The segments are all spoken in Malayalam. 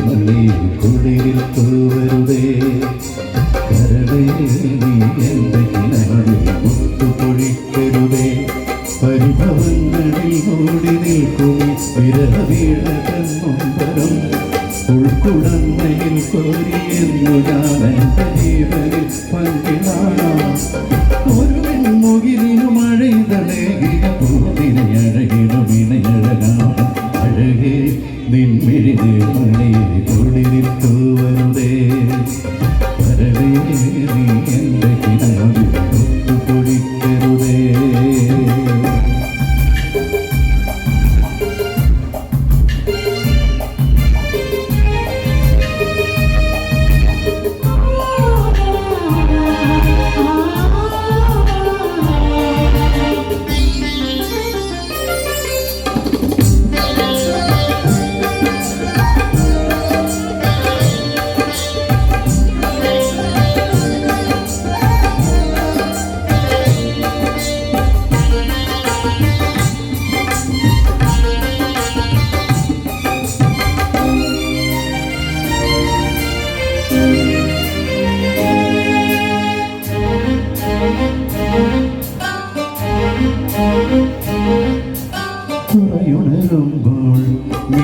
മണി കുളിരിൽ തൂവരുതേ കരടേ നീ എന്റെ കിണറിൽ മുത്തുപൊഴിക്കരുതേ പരിഭവങ്ങളിൽ ഓടി നിൽക്കും വിരഹവീഴകരം ഉൾക്കുടന്നയിൽ കോരിയെന്നു ഞാൻ എന്റെ ജീവനിൽ മണിയിൽ കുളിരിൽ തൂവരുതേ വരവേ നീ എന്റെ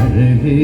അഴകേ